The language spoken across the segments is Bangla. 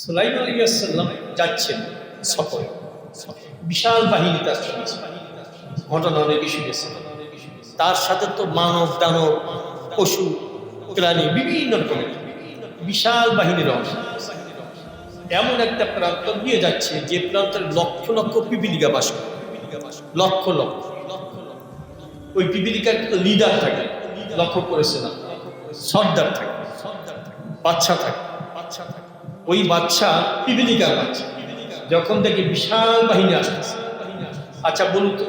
সুলাইম আলিয়াসাল্লাম যাচ্ছেন সফরে। বিশাল বাহিনী তার ঘটনা তার সাথে তো মানব, দানব, পশু, প্রাণী বিভিন্ন রকমের। বিশাল বাহিনীর অংশ। এমন একটা প্রান্ত নিয়ে যাচ্ছে যে প্রান্তের লক্ষ লক্ষ পিপিলিকা বাস করে। লক্ষ লক্ষ। ওই পিপিলিকার লিডার থাকে। লক্ষ্য করেছে না সর্দার থাকে। বাচ্চা থাকে বাচ্চা থাকে। ওই বাচ্চা পিপিলিকার বাচ্চা যখন দেখে বিশাল বাহিনী আসতেছে। আচ্ছা বলুন তো,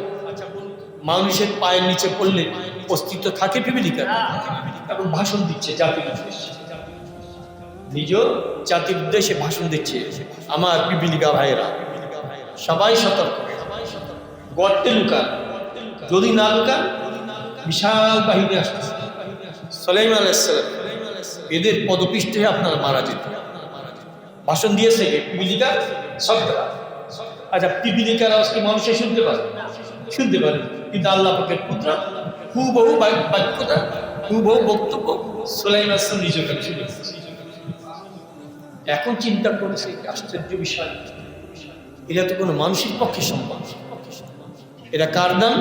মানুষের পায়ের নিচে পড়লে অস্তিত্ব থাকে পিপিলিকার? এবং ভাষণ দিচ্ছে জাতির উদ্দেশ্যে নিজ জাতির উদ্দেশ্যে ভাষণ দিচ্ছে আমার পিপিলিকা ভাইয়েরা। সবাই সতর্ক। গর্তে লুকান। যদি না লুকান, বিশাল বাহিনী আসতেছে। সালাইম আলাইসালাম এদের পদপৃষ্ঠে আপনারা মারা যেত ভাষণ দিয়েছে কে? পিপিলিকা সবটা। আচ্ছা পিপিলিকার আওয়াজ কি মানুষে শুনতে পারে? শুনতে পারে। কিন্তু আল্লাহ পাকের পুত্র হুবহু বাক- বাক্যটা, হুবহু বক্তব্য সোলাইম আসলাম নিজ কাছে শুনে এখন চিন্তা করেছে আশ্চর্য বিষয়। এটা তো কোনো মানুষের পক্ষে সম্ভব। এটা কার দান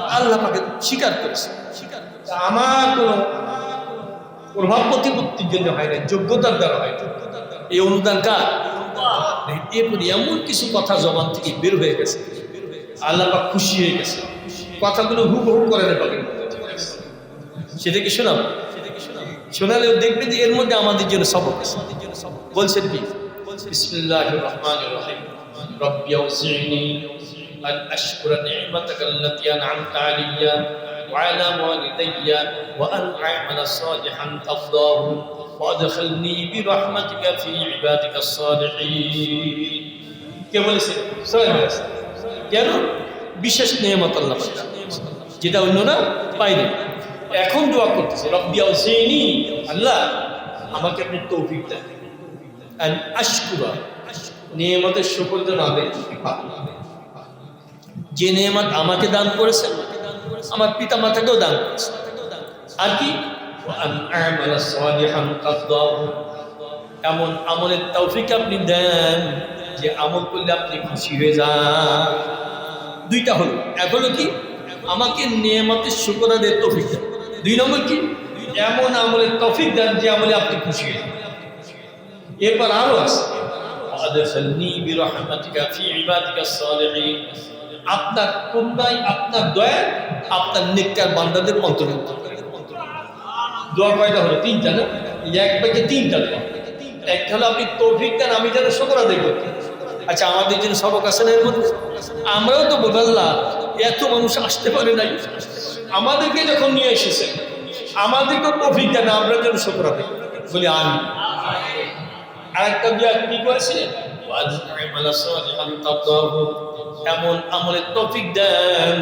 আল্লাহ পাকে স্বীকার করেছে। আমার কোনো প্রভাব প্রতিপত্তির জন্য হয় না, যোগ্যতার দ্বারা হয় না। এই অনুদান কার? এরপরে এমন কিছু কথা জবান থেকে বের হয়ে গেছে। আল্লাহ পাক খুশি হয়ে গেছে। কথাগুলো হুবহু করে নেবে সেটা কি শোনাবো শোনালেও দেখবে যে এর মধ্যে আমাদের জন্য সবক বলছেন কি? বিসমিল্লাহির রহমানির রহিম। নি'মাতাকা আল্লাতী আন'আমতা আলাইয়া وعلى والدي وأن أعمل صالحا ترضاه وأدخلني برحمتك في عبادك الصالحين কে বলেছে সোহেল বলেছে। কেন বিশেষ নিয়ামত আল্লাহ পাক দান করেছে। যেটা অন্যরা পায়নি এখন দোয়া করতেছে রব্বি আউসিনি আল্লাহ আমাকে আপনি তৌফিক দেন আর আশকুরা নিয়ামতের শুকর যেন আদায় করতে পারি। যে নিয়ামত আমাকে দান করেছেন আমার পিতা মাতাকেও দান করেছে। আর কি? এমন আমলের তৌফিক আপনি দেন যে আমল করলে আপনি খুশি হয়ে যান। দুইটা হলো। এক হলো কি? আমাকে নিয়ামতের শুকর দেয় তৌফিক দেন। দুই নম্বর কি? এমন আমলের তৌফিক দেন যে আমলে আপনি খুশি হয়ে যান। এরপর আরও আছে। আদফনি বিরহমাতিকা ফি ইবাদিকা সালিহিন। আপনার করুণায় আপনার দয়া আপনার নেককার বান্দাদের অন্তর্ভুক্ত দোয়া কয়টা হলো? তিনটা না? এক ব্যাগে তিনটা দোয়া। একটা হলো, আপনি তৌফিক দেন, আমি যেন শুকর আদায় আচ্ছা আমাদের জন্য সবক আছে না এর মধ্যে? আমরাও তো বোঝাল্লাহ এত মানুষ আসতে পারে নাই। আমাদেরকে যখন নিয়ে এসেছে, আমাদেরকে তৌফিক দেন, আমরা যেন শুকর আদায়। বলি আমি আরেকটা দিয়ে কি করেছিলেন এমন আমলের তফিক দেন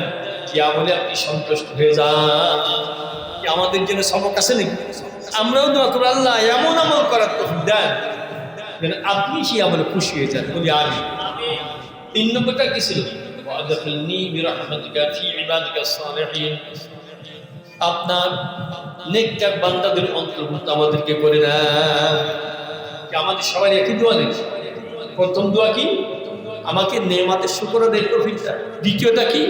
যে আমলে আপনি সন্তুষ্ট হয়ে যান। আমাদের জন্য সবক আছে নাকি? আমরাও দোয়া করব, আল্লাহ এমন আমল করার তফিক দেন যেন আপনি সেই আমলে খুশি হয়ে যান। বলি আমি তিন নম্বরটা কি ছিল? আপনার নেকটাক বান্দাদের অন্তর্ভুক্ত আমাদেরকে করে না আমাদের সবাই একই দোয়া নেই প্রথম দোয়া কি? আমাকে নেমাতের শুকর দেয় তফিকটা। দ্বিতীয়টা কি?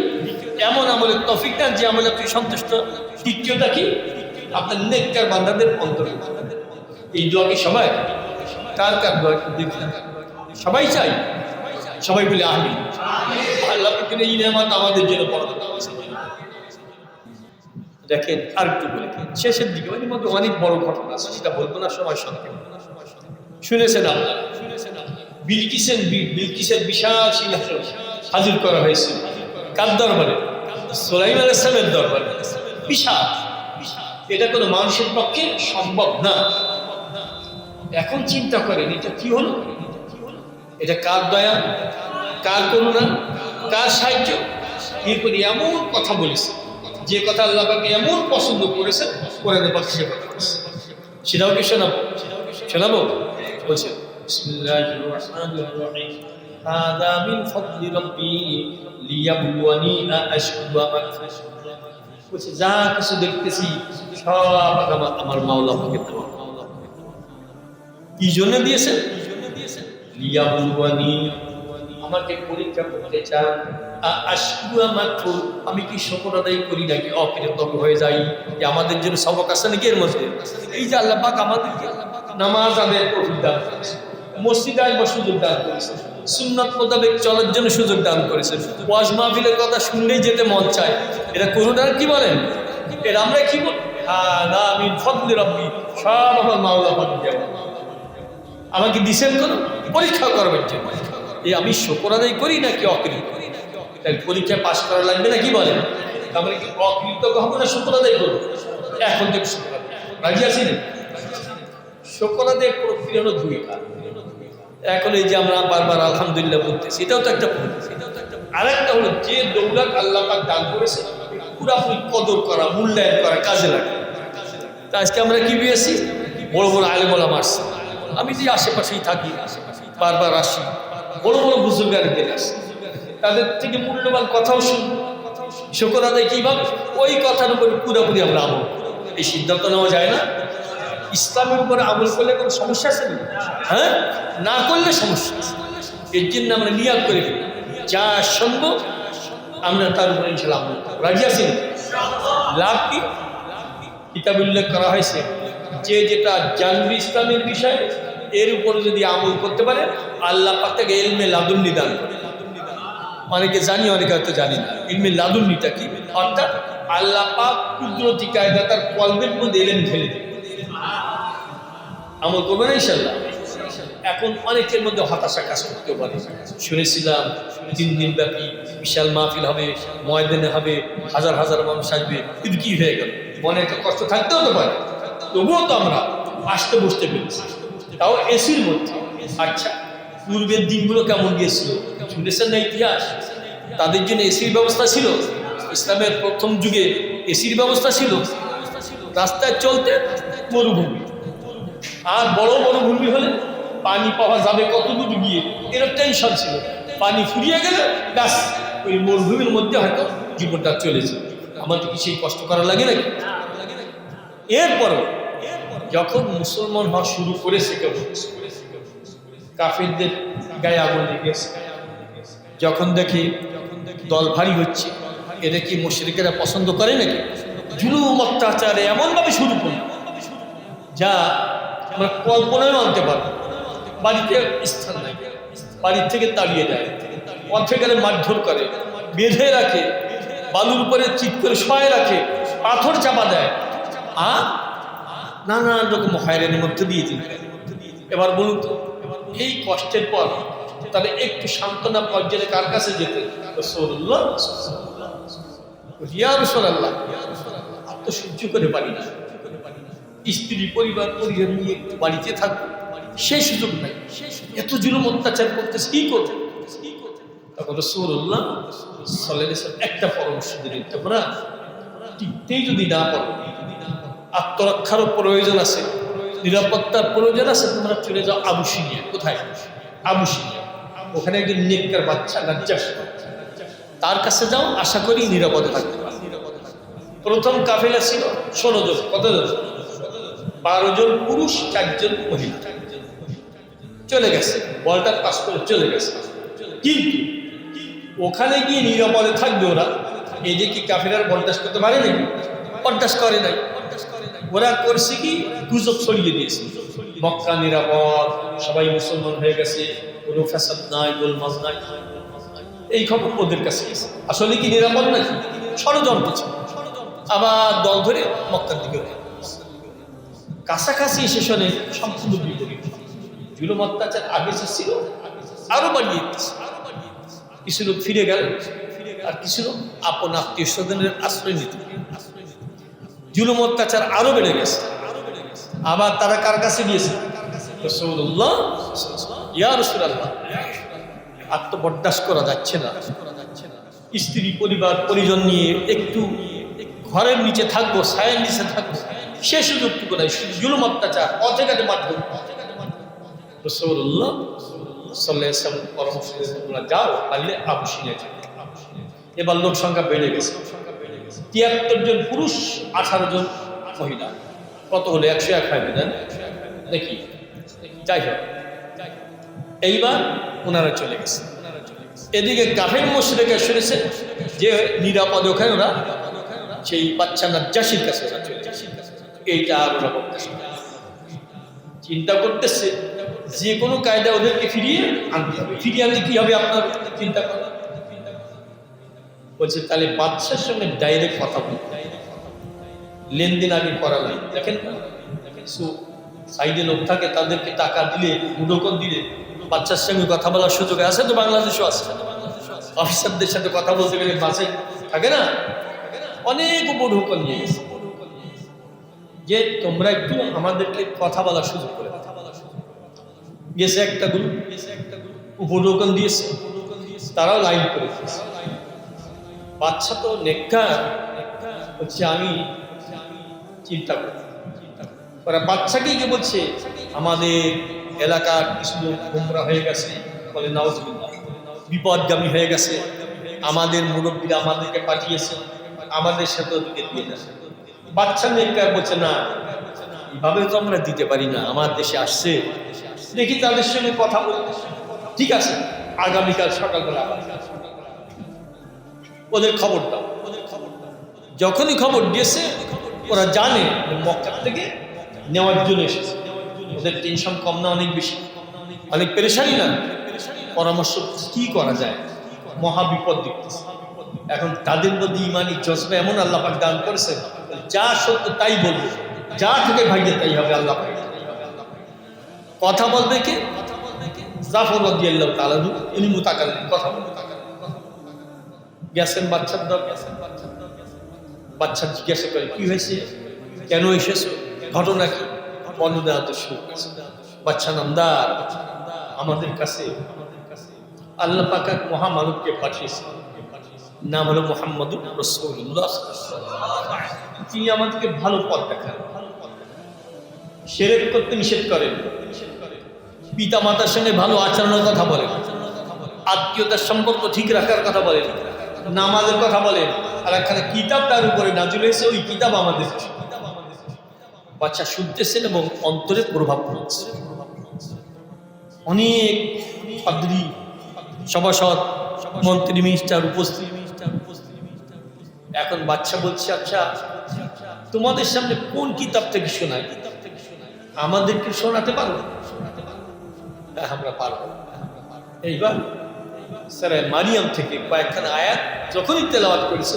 এমন আমলের তফিক দেন যে আমলে আপনি সন্তুষ্ট। তৃতীয়টা কি? আপনার নেককার বান্দাদের অন্তর্ভুক্ত এই দোয়া কি সবাই? কার কার দেখলেন সবাই চাই? সবাই বলে আমি আল্লাহ এই নেমাত আমাদের জন্য বড় দেখেন আর একটু বলে। শেষের দিকে, ওই অনেক বড় ঘটনা আছে, সেটা বলব না, সময় সঙ্গে শুনেছেন আপনারা? বিলকিসের বিলকিসের বিশাল সিংহাসন হাজির করা হয়েছে। কার দরবারে? সোলাইম আল ইসলামের দরবারে। বিশাল। এটা কোনো মানুষের পক্ষে সম্ভব না। এখন চিন্তা করেন, এটা কি হলো? এটা কার দয়া? কার করুণা? কার সাহায্য? এরপরে এমন কথা বলেছে, যে কথা আল্লাহ পাকে এমন পছন্দ করেছে কোরআন পাখি সে কথা সেটাও কি শোনাবো? শোনাবো? বলছে বিসমিল্লাহির রহমানির রহিম হাদা মিন ফাদলি রাব্বি লিয়াবলুয়ানি আশকুরু আম আকফুর বলছে, যা কিছু দেখতেছি, সব আমার আমার মাওলা পাকে দেওয়া কি জন্য দিয়েছেন? লিয়াবলুয়ানি, আমাকে পরীক্ষা করতে চান। আমি কি শকর আদায় করি নাকি? অকৃতজ্ঞ হয়ে যাই। যে আমাদের জন্য সবক আছে নাকি এর মধ্যে? এই যে আল্লাহ পাক আমাদেরকে নামাজ আদায় তৌফিক দান মসজিদে আসবার সুযোগ দান করেছে। সুন্নাত মোতাবেক চলার জন্য সুযোগ দান করেছে। ওয়াজ মাহফিলের কথা শুনলেই যেতে মন চায়। এটা করোনার কি বলেন? এরা আমরা কি বল না আমি ফদলি রব্বি। সব আমার মাওলা দেওয়া আমাকে দিছেন কোন? পরীক্ষা করবেন জন্য। এই আমি শকর আদায় করি নাকি অকৃত? তাই পরীক্ষায় পাশ করা লাগবে না কি বলেন? আমরা কি অকৃতজ্ঞ হব না শকর আদায় করব? এখন থেকে শকর রাজি আছি না শকর আদায় প্রক্রিয়া হলো দুই কাজ এখন এই যে আমরা বারবার আলহামদুলিল্লাহ বলতেছি, এটাও তো একটা ভুল আরেকটা হলো যে দৌলত আল্লাহ পাক দান করেছে, পুরাপুরি কদর করা, মূল্যায়ন করা কাজে লাগে। তা আজকে আমরা কি পেয়েছি বড় বড় আলেমলা মারছি আমি যে আশেপাশেই থাকি, বারবার আসি। বড় বড় বুজুর্গারদের আসি তাদের থেকে মূল্যবান কথাও শুনি। শকর আদায় কীভাবে ওই কথার উপরে পুরোপুরি আমরা আমল এই সিদ্ধান্ত নেওয়া যায় না। ইসলামের উপরে আমল করলে কোনো সমস্যা আছে না হ্যাঁ? না করলে সমস্যা এর জন্য আমরা নিয়াদ করে ফেলি। যা সম্ভব আমরা তার উপরে ইনশাল্লাহ আমল করব। রাজি আছি লাভ কি? কিতাব উল্লেখ করা হয়েছে যে যেটা জানবি ইসলামের বিষয়ে, এর উপরে যদি আমল করতে পারে, আল্লাহ পাক এলমে লাদুন্নি দান করে। অনেকে জানি, অনেকে হয়তো জানি না। ইলমে লাদুন্নিটা কি? অর্থাৎ আল্লাহ পাক কায়দা তার কলবের মধ্যে এলেন ফেলে দেবে আমল করবে না, ইনশাল্লাহ। এখন অনেকের মধ্যে হতাশা কাজ করতে পারে। শুনেছিলাম, তিন দিন ব্যাপী বিশাল মাহফিল হবে, ময়দানে হবে, হাজার হাজার মানুষ আসবে। কিন্তু কি হয়ে গেল? মনে একটা কষ্ট থাকতেও তো পারে। তবুও তো আমরা আসতে বসতে পেরেছি। তাও এসির মধ্যে। আচ্ছা পূর্বের দিনগুলো কেমন গিয়েছিল? শুনেছেন না ইতিহাস? তাদের জন্য এসির ব্যবস্থা ছিল। ইসলামের প্রথম যুগে এসির ব্যবস্থা ছিল। রাস্তায় চলতে মরুভূমি। আর বড় বড় ভূমি হলে পানি পাওয়া যাবে কত দূর গিয়ে? এর টেনশন ছিল। পানি ফুরিয়ে গেলে ব্যাস, ওই মরুভূমির মধ্যে হয়তো জীবনটা চলেছে। আমাদের কি সেই কষ্ট করা লাগে নাকি? এরপরও যখন মুসলমান হওয়া শুরু করেছে কেবল কাফিরদের গায়ে আগুন লেগেছে। যখন দেখি দল ভারী হচ্ছে, এদের কি মুশরিকেরা পছন্দ করে নাকি? জুলুম, অত্যাচারে এমনভাবে শুরু করল। যা আমরা কল্পনায় আনতে পারব বাড়িতে স্থান নাই বাড়ির থেকে তাড়িয়ে দেয়। পথে গেলে মারধর করে, বেঁধে রাখে, বালুর উপরে চিট করে শয়ে রাখে, পাথর চাপা দেয়। আর নানান রকম হয়রানির মধ্যে দিয়ে দিন এবার বলুন তো, এই কষ্টের পর তাহলে একটু সান্ত্বনা পর্যায়ে কার কাছে যেতে? রসুল্লাহ রিয়া রসুল্লাহ আর তো সহ্য করে পারি না। স্ত্রী পরিবার পরিবার নিয়ে একটু বাড়িতে থাকব সেই সুযোগ নাই। এত জুলুম অত্যাচার করতেছে কি করবে? তখন রসুল্লাহ সাল্লাহ একটা পরামর্শ দিলেন, তোমরা টিকতেই যদি না পারো, আত্মরক্ষারও প্রয়োজন আছে, নিরাপত্তার প্রয়োজন আছে, তোমরা চলে যাও আবুসিনিয়া। কোথায়? আবুসিনিয়া। ওখানে একজন নেককার বাচ্চা, নাজ্জাস। তার কাছে যাও, আশা করি নিরাপদে থাকতে পারবে। প্রথম কাফেলা ছিল ষোলো জন। কতজন? বারো জন পুরুষ চারজন মহিলা। চলে গেছে। বলটা পাস করে চলে গেছে। কিন্তু ওখানে গিয়ে নিরাপদে থাকবে ওরা। এই যে কি কাফেরার বরদাস্ত করতে পারে নাকি? বরদাস্ত করে নাই। ওরা করছে কি? গুজব ছড়িয়ে দিয়েছে। মক্কা নিরাপদ, সবাই মুসলমান হয়ে গেছে। কোনো ফ্যাসাদ নাই গোলমাজ নাই। এই খবর ওদের কাছে আসলে কি নিরাপদ নাকি? ষড়যন্ত্র ছিল। আবার দল ধরে মক্কার দিকে। কাছাকাছি এসে শোনে সম্পূর্ণ বিপরীত। জুলুম অত্যাচার আগে যে ছিল, আরও বাড়িয়ে দিচ্ছে কিছু লোক ফিরে গেল, আর কিছু লোক আপন আত্মীয় স্বজনের আশ্রয় নিতে জুলুম অত্যাচার আরও বেড়ে গেছে। আবার তারা কার কাছে গিয়েছে? বরদাস্ত করা যাচ্ছে না। স্ত্রী, পরিবার, পরিজন নিয়ে একটু ঘরের নিচে থাকব, ছায়ের নিচে থাকব। সে সুযোগটুকু নাই জুলুম অত্যাচার ঘাটে মাধ্যম। এবার লোক সংখ্যা বেড়ে গেছে। তিয়াত্তর জন পুরুষ, আঠারো জন মহিলা। কত হলো? একশো এক বিধান দেখি। যাই হোক। এইবার ওনারা চলে গেছে। এদিকে কাফের মশরেকা শুনেছে যে নিরাপদ ওখানে ওরা, সেই বাচ্চা নাজ্জাসির কাছে চলে। এইটা আর ওরা বলতেছে চিন্তা করতেছে, যে কোনো কায়দা ওদেরকে ফিরিয়ে আনতে হবে। ফিরিয়ে আনলে কি হবে আপনার চিন্তা করা? বলছে, তাহলে বাচ্চার সঙ্গে ডাইরেক্ট কথা বলতে লেনদেন আগে করা নাই। দেখেন কিছু সাইডে লোক থাকে, তাদেরকে টাকা দিলে মুডোকন দিলে বাচ্চার সঙ্গে কথা বলার সুযোগ আছে তো? বাংলাদেশও আছে। অফিসারদের সাথে কথা বলতে গেলে বাসে থাকে না? অনেক মুডোকন নিয়ে গেছে। যে তোমরা একটু আমাদেরকে কথা বলার সুযোগ করে। গেছে একটা গ্রুপ উপঢৌকন দিয়েছে। তারাও লাইন করে বাচ্চা তো নেকা হচ্ছে আমি চিন্তা করি। ওরা বাচ্চাকে গিয়ে বলছে, আমাদের এলাকার কিছু লোক গোমরা হয়ে গেছে, বলে নাউজবিল্লাহ, বিপদগামী হয়ে গেছে। আমাদের মুরব্বীরা আমাদেরকে পাঠিয়েছে, আমাদের সাথে ওদিকে দিয়ে যাচ্ছে। বাচ্চা নেককার বলছে, না, এভাবে তো আমরা দিতে পারি না, আমার দেশে আসছে। দেখি তাদের সঙ্গে কথা বলি। ঠিক আছে, আগামীকাল সকালবেলা। ওদের খবর দাও। যখনই খবর দিয়েছে, ওরা জানে মক্কার থেকে নেওয়ার জন্য এসেছে। ওদের টেনশন কম না, অনেক বেশি। অনেক পেরেশানি না। পরামর্শ কি করা যায়? মহাবিপদ দেখতেছে। এখন তাদের মধ্যে ইমানি জজবা এমন আল্লাহ পাক দান করেছে, যা সত্য তাই বলবে। যা থেকে ভাইয়ে তাই হবে আল্লাহ। কথা বলবে কে? জাফর রাদিয়াল্লাহু তাআলা ইনি মুতাকাল্লিম, কথা বলবে। গেছেন বাচ্চার দর গেছেন বাচ্চা জিজ্ঞাসা করে, কি হয়েছে? কেন এসেছ? ঘটনা কি? বর্ণনা তো শুরু। বাচ্চা নামদার, আমাদের কাছে আল্লাহ পাকাক মহামানবকে পাঠিয়েছে। নাম হলো মোহাম্মদ রসুল্লাহ তিনি আমাদেরকে ভালো পথ দেখান। সেরেক করতে নিষেধ করেন। পিতা মাতার সঙ্গে ভালো আচরণের কথা বলেন। আত্মীয়তার সম্পর্ক ঠিক রাখার কথা বলেন। নামাজের কথা বলেন। আর একখানে কিতাব তার উপরে নাজুল হয়েছে, ওই কিতাব আমাদের। বাচ্চা শুনতেছেন এবং অন্তরে প্রভাব পড়ছে। অনেক সভাসদ, মন্ত্রী, মিনিস্টার উপস্থিত। এখন বাচ্চা বলছে আচ্ছা তোমাদের সামনে কোন কিতাব থেকে শোনায়? আমাদেরকে শোনাতে পারো? হ্যাঁ, আমরা পারব। এইবার স্যার মারিয়াম থেকে কয়েকখানা আয়াত যখনই তেলাওয়াত করেছে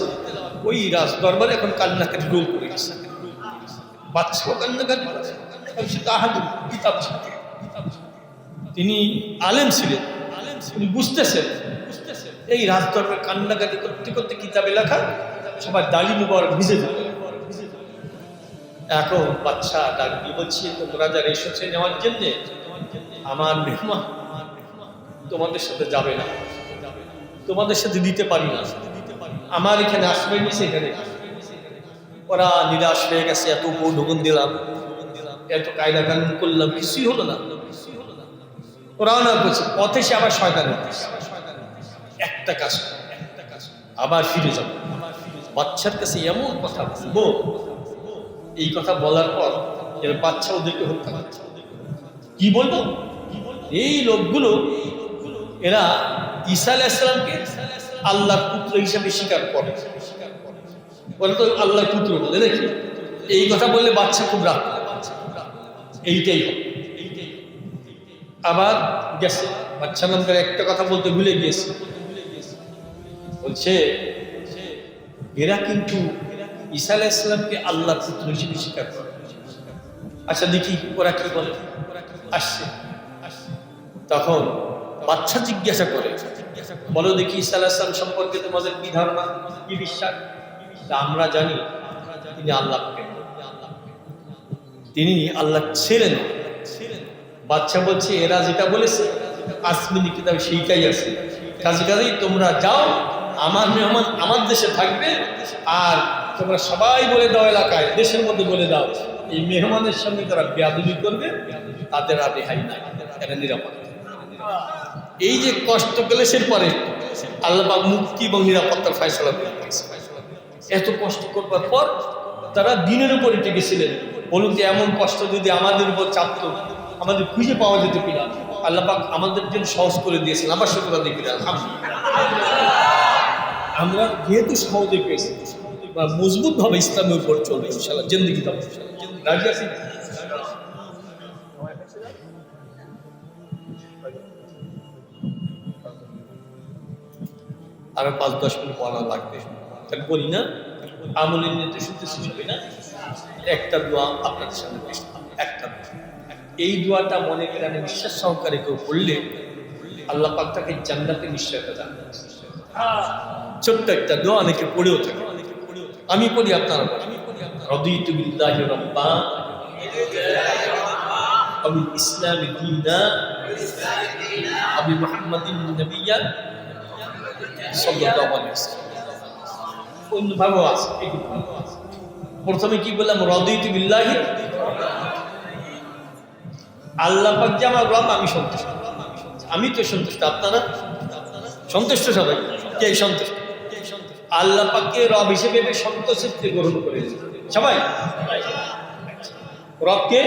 ওই রাজ দরবারে এখন কান্নাকাটি গোল করে গেছে। বাচ্চাও কান্নাকাটি সে তাহাদুর কিতাব। তিনি আলেম ছিলেন। তিনি বুঝতেছেন এই রাজ দরবার কান্নাকাটি করতে করতে কিতাবে লেখা সবাই দাড়ি মুবার ভিজে যেত এখন বাচ্চা ডাক দিয়ে বলছি, তোমরা যারা এসেছে নেওয়ার জন্যে, আমার মেহমান তোমাদের সাথে যাবে না। তোমাদের সাথে দিতে পারি না। আমার এখানে আসবে নি সেখানে। ওরা নিরাশ হয়ে গেছে, এত বউ ঢুকুন দিলাম। এত কায়দা কানুন করলাম, কিছুই হলো না। ওরাও না করছে পথে সে আবার শয়তান। একটা কাজ আবার ফিরে যাব বাচ্চার কাছে এমন কথা বলব এই কথা বলার পর এর বাচ্চা ওদেরকে হত্যা করছে। কি বলব? এই লোকগুলো এরা ঈসা আলাইসালামকে আল্লাহর পুত্র হিসাবে স্বীকার করে। ওরা তো আল্লাহর পুত্র বলে নাকি? এই কথা বললে বাচ্চা খুব রাগ। এইটাই আবার গেছে বাচ্চা নাম করে একটা কথা বলতে ভুলে গিয়েছে। বলছে এরা কিন্তু ঈসা আলাইসালামকে আল্লাহ পুত্র হিসেবে স্বীকার করে। আচ্ছা দেখি ওরা কি বলে? আসছে। তখন বাচ্চা জিজ্ঞাসা করে, বলো দেখি ঈসা আলাইসালাম সম্পর্কে তোমাদের কি ধারণা, কি বিশ্বাস? আমরা জানি, তিনি আল্লাহ তিনি আল্লাহ ছিলেন বাচ্চা বলছে, এরা যেটা বলেছে আসমিনি কিতাব সেইটাই আছে। কাজে কাজেই তোমরা যাও আমার মেহমান আমার দেশে থাকবে, আর তোমরা সবাই বলে দাও এলাকায়, দেশের মধ্যে বলে দাও, এই মেহমানের সঙ্গে তারা বেয়াদবি করবে, তাদের আর রেহাই নাই এটা নিরাপদ। এই যে কষ্ট ক্লেশের পরে আল্লাহ মুক্তি এবং নিরাপত্তার ফয়সলা। এত কষ্ট করবার পর তারা দিনের উপরে টিকেছিলেন বলুন যে এমন কষ্ট যদি আমাদের উপর চাপতো, আমাদের খুঁজে পাওয়া যেত কিনা? আল্লাহ আমাদের জন্য সহজ করে দিয়েছেন, আবার শুক্র দিকে আমরা যেহেতু সহজে পেয়েছি, বা মজবুত ভাবে ইসলামের উপর চলবে ইনশাল্লাহ জিন্দগি তবে আর পাঁচ, দশ মিনিট পড়া লাগবে। তাহলে বলি না, আমলের নিয়ে তো শুনতেছি সবাই না। একটা দোয়া আপনাদের সামনে একটা এই দোয়াটা মনে করে আমি বিশ্বাস সহকারে কেউ পড়লে আল্লাহ পাক তাকে জান্নাতে নিশ্চয়তা করেন। ছোট্ট একটা দোয়া অনেকে পড়েও থাকে। আমি পড়ি আপনারা পড়ি রদিত বিল্লাহি রাব্বা। আবিল ইসলামি দীনা। আবি মুহাম্মাদিন নবিয়্যা সাল্লাল্লাহু আলাইহি ওয়াসাল্লাম। আছে। প্রথমে কি বললাম? রদিত বিল্লাহি। আল্লাহ পাক যে আমার রব আমি সন্তুষ্ট। আমি তো সন্তুষ্ট, আপনারা? সন্তুষ্ট সবাই? কে সন্তুষ্ট? আল্লাহ পাককে রব হিসেবে সন্তোষে গ্রহণ করেছে। সবাই? রবকে?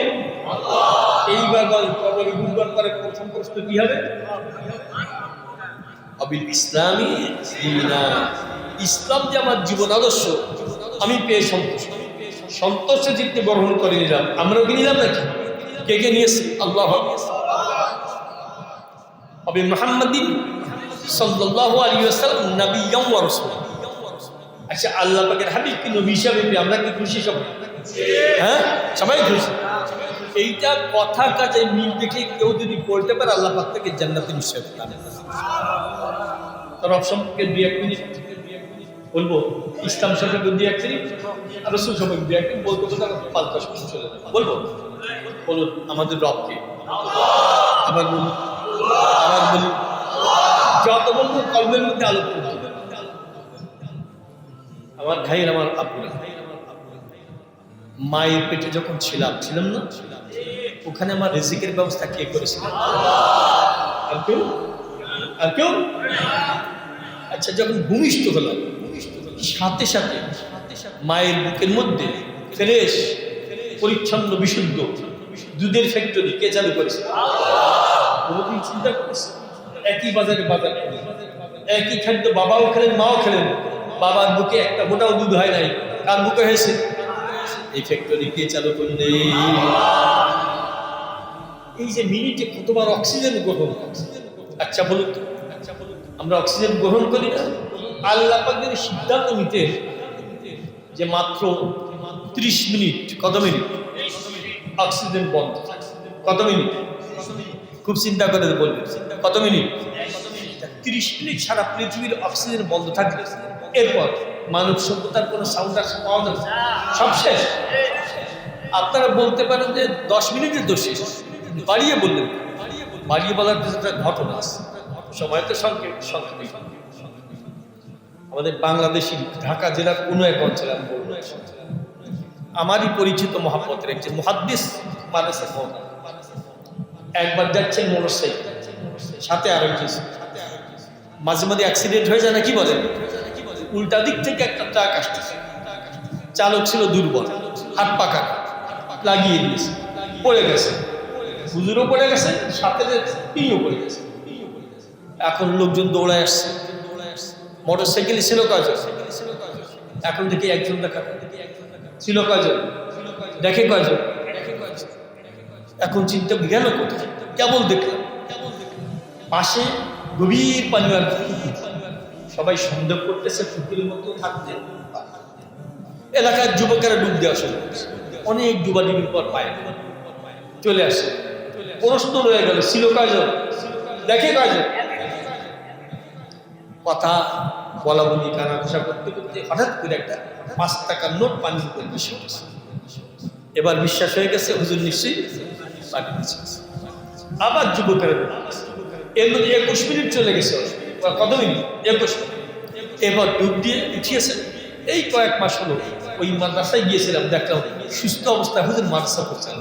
এইবার গুণগান করে প্রথম প্রশ্ন কি হবে? আবিল ইসলামী। ইসলাম যে আমার জীবন আদর্শ, আমি পেয়ে সন্তুষ্ট। সন্তোষে চিত্তে গ্রহণ করে নিলাম। আমরাও নিলাম নাকি? কে কে নিয়েছি? আল্লাহ। আবি মোহাম্মদিন আলাইহি ওয়াসাল্লাম নবিয়্যাম ওয়া রাসূলা। আচ্ছা আল্লাহ পাকের হাবিব কি নবী হিসাবে আমরা কি খুশি সবাই হ্যাঁ? সবাই খুশি? এইটা কথা কাজে মিল দেখে কেউ যদি বলতে পারে, আল্লাহ পাক থেকে জান্নাতে নিশ্চয় রব সম্পর্কে দুই এক মিনিট। বলব, ইসলাম সম্পর্কে দুই এক মিনিট রসুল সম্পর্কে দুই এক মিনিট, বলতে বলতে আমার পাঁচ দশ মিনিট চলে যাবে। বলব, বলুন, আমাদের রবকে আবার বলুন আবার বলুন। যত বলব কলমের মধ্যে আলোক হবে। আমার ভাইয়ের আমার আপুরা মায়ের পেটে যখন ছিলাম ছিলাম না, ওখানে আমার রিজিকের ব্যবস্থা কে করেছিল? আর কেউ? আর কেউ? আচ্ছা যখন ভূমিষ্ঠ হলাম, সাথে সাথে মায়ের বুকের মধ্যে ফ্রেশ, পরিচ্ছন্ন, বিশুদ্ধ দুধের ফ্যাক্টরি কে চালু করেছে? কোনোদিন চিন্তা করেছে একই বাজারে বাজার একই খাদ্য বাবাও খেলেন, মাও খেলেন। বাবার বুকে একটা গোটাও দুধ হয় নাই। কার বুকে হয়েছে? এই ফ্যাক্টরি কে চালু করলে। এই যে মিনিটে কতবার অক্সিজেন গ্রহণ আচ্ছা বলুন তো, আমরা অক্সিজেন গ্রহণ করি না? আল্লাহ সিদ্ধান্ত নিতে যে মাত্র ত্রিশ মিনিট, কত মিনিট? অক্সিজেন বন্ধ। কত মিনিট? খুব চিন্তা করে বলবেন। কত মিনিট? ত্রিশ মিনিট সারা পৃথিবীর অক্সিজেন বন্ধ থাকবে। এরপর মানব সভ্যতার কোনো সাউন্ড আসা পাওয়া না। সব শেষ। আপনারা বলতে পারেন যে দশ মিনিটের দোষ শেষ। বাড়িয়ে বললেন। বাড়িয়ে বলার একটা ঘটনা আছে। সময় তো সংক্ষেপ সংক্ষেপে আমাদের বাংলাদেশি ঢাকা জেলার কোনো এক অঞ্চলে আমি আমারই পরিচিত মহাপতের একজন মহাদ্দিস মাদ্রাসা মহোদয় একবার যাচ্ছেন মোটর সাইকেল সাথে আরেকজন। মাঝে মাঝে অ্যাক্সিডেন্ট হয়ে যায় না কি বলেন উল্টা দিক থেকে একটা ট্রাক আসতেছে। চালক ছিল দুর্বল, হাত পাকা, লাগিয়ে দিয়েছে, পড়ে গেছে। হুজুরও পড়ে গেছে, সাথে তিনিও পড়ে গেছে। এখন লোকজন দৌড়ায় আসছে। মোটর সাইকেল ছিল কয়জন? এখন দেখি একজন দেখা ছিল কয়জন? দেখে কয়জন? এখন চিন্তা গেল কোথায়? কেবল দেখলাম। পাশে গভীর পানি আর পুকুর। সবাই সন্দেহ করতেছে পুকুরের মতো থাকতে। এলাকার যুবকেরা ডুব দেওয়া শুরু করছে। অনেক ডুবাডুবির পর পায় চলে আসে। প্রশ্ন রয়ে গেল, ছিল কয়জন? দেখে কয়জন? কথা বলা বলি কানা ঘোষা করতে করতে হঠাৎ করে একটা পাঁচ টাকার নোট উঠেছে এবার বিশ্বাস হয়ে গেছে, হুজুর নিশ্চয়ই পানি আবার যুবকেরা এর মধ্যে একুশ মিনিট চলে গেছে। মিনিট একুশ। এবার ডুব দিয়ে উঠিয়েছে। এই কয়েক মাস হলো ওই মাদ্রাসায় গিয়েছিলাম, দেখলাম সুস্থ অবস্থায় হুজুর মাদ্রাসা করছেন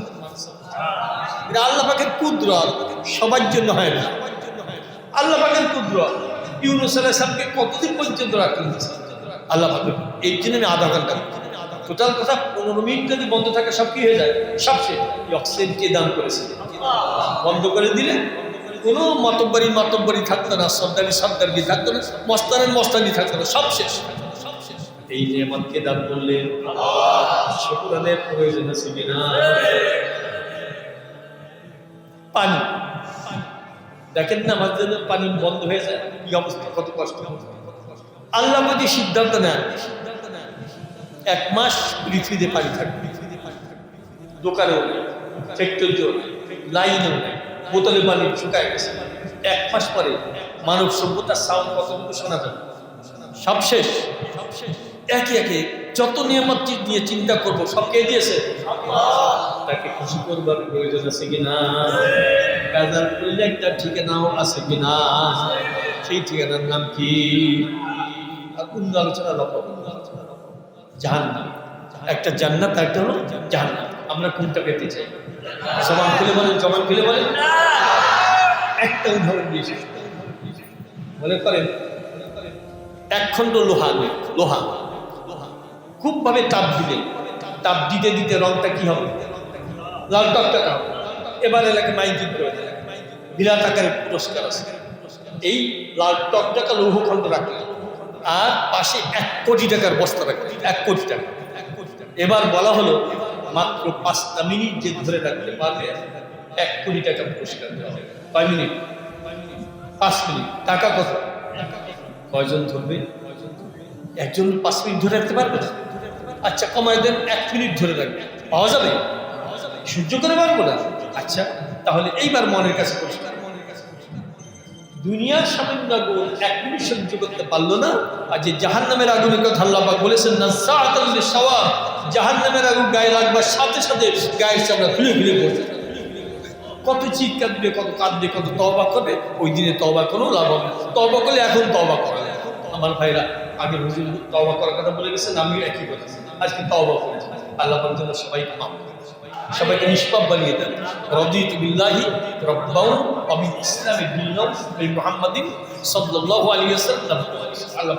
এটা আল্লাহ কুদরত, সবার জন্য হয় না। আল্লাহ পাকের কুদরত। ইউনুস কতদিন পর্যন্ত রাখলেন আল্লাহ এই জন্য আমি আধা ঘণ্টা টোটাল কথা পনেরো মিনিট যদি বন্ধ থাকে সব কি হয়ে যায়? সব অক্সিজেন কে দান করেছে? বন্ধ করে দিলে কোনো মতব্বরি মতব্বরি থাকতো না সর্দারি সর্দারি থাকতো না, মস্তানের মস্তানি থাকতো না, সব শেষ। এই নিয়ামতকে দান করলেন শুক্রানের প্রয়োজন আছে কিনা পানি। দেখেন না আমার জন্য পানি বন্ধ হয়ে যায়, কি অবস্থা, কত কষ্ট। আল্লাহ যদি সিদ্ধান্ত নেন, এক মাস পৃথিবীতে পানি থাকবে। দোকানেও নেই লাইনেও বোতলে পানি শুকায় গেছে। এক মাস পরে মানব সভ্যতার সাউন্ড কতটুকু শোনা যাবে? সব শেষ। একে একে যত নিয়ামত নিয়ে চিন্তা করব, সব কে দিয়েছে? তাকে খুশি করবার প্রয়োজন আছে কিনা কাজার করলে একটা ঠিকানাও আছে কিনা সেই ঠিকানার নাম কি? অন্য আলোচনা লক্ষ্য জাহান্নাম। একটা জান্নাত একটা হলো জাহান্নাম। আমরা কোনটা পেতে চাই? জমান খুলে বলেন জমান খুলে বলেন। একটা উদাহরণ দিয়েছি মনে করেন, এক খণ্ড লোহা লোহা। খুব ভাবে তাপ দিলে তাপ দিতে দিতে রংটা কি হবে? লাল হবে। এবার এলাকা মাইকিং দেয় বিরাট আকারের পুরস্কার আছে। এই লাল টকটকা লৌহ খণ্ড রাখলে আর পাশে এক কোটি টাকার বস্তা রাখলে এক কোটি টাকা। এবার বলা হলো, মাত্র পাঁচটা মিনিট যে ধরে রাখতে পারবে এক কোটি টাকা পুরস্কার দেওয়া হবে। কয় মিনিট? পাঁচ মিনিট। টাকা কত কয়জন ধরবে? একজন পাঁচ মিনিট ধরে রাখতে পারবে আচ্ছা কমায় দেন, এক মিনিট ধরে রাখবে। পাওয়া যাবে? সহ্য করে পারব না। আচ্ছা তাহলে এইবার মনের কাছে পরিষ্কার দুনিয়ার সামান্য আগুন, এক মিনিট সহ্য করতে পারল না। আর যে জাহান নামের আগুনের কথা আল্লাহ পাক বলেছেন না সাওয়া জাহান নামের আগুন গায়ে লাগবার সাথে সাথে গায়ের চামড়া খুলে খুলে পড়ছে। কত চিৎকার দিবে, কত কাঁদবে, কত তবা করবে, ওই দিনে তবা কোনো লাভ হবে তবা করলে এখন তবা করা। যায়। আমার ভাইরা, আগে হুজুর তবা করার কথা বলে গেছেন আমি একই কথা আজকে তবা করেছি। আল্লাহ যেন সবাইকে মাফ সবাইকে নিষ্পাপ বানিয়ে দেন। রদিত বিল্লাহি রব্বাউ অবি ইসলামী দিন মুহাম্মাদিন সাল্লাল্লাহু আলাইহি ওয়াসাল্লাম। আল্লাহ